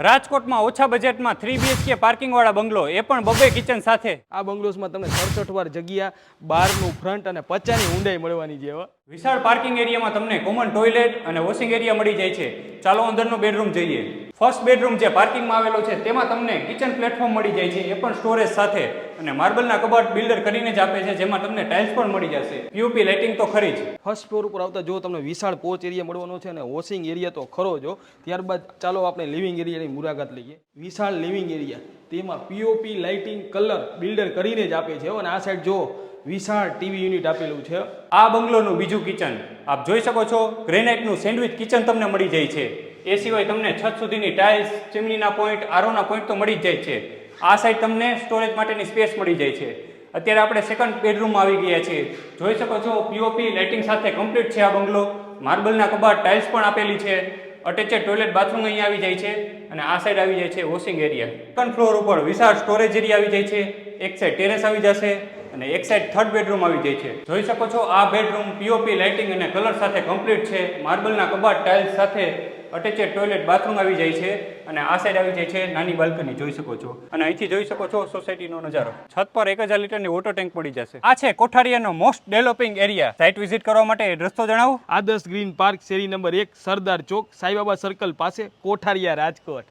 રાજકોટમાં ઓછા બજેટમાં થ્રી બીએચકે પાર્કિંગવાળા બંગલો એ પણ બબે કિચન સાથે. આ બંગલોસમાં તમને સડસઠ વાર જગ્યા બારનું ફ્રન્ટ અને પચાની ઊંડાઈ મળવાની જેવા. વિશાળ પાર્કિંગ એરિયામાં તમને કોમન ટોયલેટ અને વોશિંગ એરિયા મળી જાય છે. ચાલો અંદરનો બેડરૂમ જોઈએ. ફર્સ્ટ બેડરૂમ જે પાર્કિંગમાં આવેલો છે તેમાં તમને કિચન પ્લેટફોર્મ મળી જાય છે એ પણ સ્ટોરેજ સાથે અને માર્બલના કબાટ બિલ્ડર કરીને જ આપે છે જેમાં તમને ટાઇલ્સ પણ મળી જશે. પીઓપી લાઇટિંગ તો ખરી જ. ફર્સ્ટ ફ્લોર ઉપર આવતા જો તમને વિશાળ પોચ એરિયા મળવાનો છે અને વોશિંગ એરિયા તો ખરો જો ત્યારબાદ ચાલો આપણે લિવિંગ એરિયાની મુલાકાત લઈએ. વિશાળ લિવિંગ એરિયા તેમાં પીઓપી લાઇટિંગ કલર બિલ્ડર કરીને જ આપે છે અને આ સાઈડ જો વિશાળ ટીવી યુનિટ આપેલું છે. આ બંગલોનું બીજું કિચન આપ જોઈ શકો છો ગ્રેનાઇટનું સેન્ડવિચ કિચન તમને મળી જાય છે. એ સિવાય તમને છત સુધીની ટાઇલ્સ, ચીમનીના પોઈન્ટ, આરોના પોઈન્ટ તો મળી જ જાય છે. આ સાઈડ તમને સ્ટોરેજ માટેની સ્પેસ મળી જાય છે. અત્યારે આપણે સેકન્ડ બેડરૂમમાં આવી ગયા છીએ. જોઈ શકો છો પીઓપી લાઇટિંગ સાથે કમ્પ્લીટ છે આ બંગલો. માર્બલના કબાટ ટાઇલ્સ પણ આપેલી છે. અટેચેડ ટોયલેટ બાથરૂમ અહીંયા આવી જાય છે અને આ સાઈડ આવી જાય છે વોશિંગ એરિયા સેકન્ડ ફ્લોર ઉપર વિશાળ સ્ટોરેજ એરિયા આવી જાય છે. એક સાઈડ ટેરેસ આવી જશે. અને એક સાઈડ થર્ડ બેડરૂમ આવી જાય છે. જોઈ શકો છો, આ બેડરૂમ પીઓપી લાઇટિંગ અને કલર સાથે કમ્પ્લીટ છે. માર્બલના કબાટ ટાઇલ્સ સાથે અટેચેડ ટોયલેટ બાથરૂમ આવી જાય છે. અને આ સાઈડ આવી જાય છે નાની બાલ્કની જોઈ શકો છો. અને અહીંથી જોઈ શકો છો સોસાયટીનો નજારો. છત પર એક હજાર લીટરની વોટર ટેન્ક પડી જશે. આ છે કોઠારીયાનો most developing area site visit કરવા માટે રસ્તો જણાવો. આદર્શ ગ્રીન પાર્ક શેરી નંબર એક, સરદાર ચોક, સાઈબાબા સર્કલ પાસે, કોઠારિયા રાજકોટ.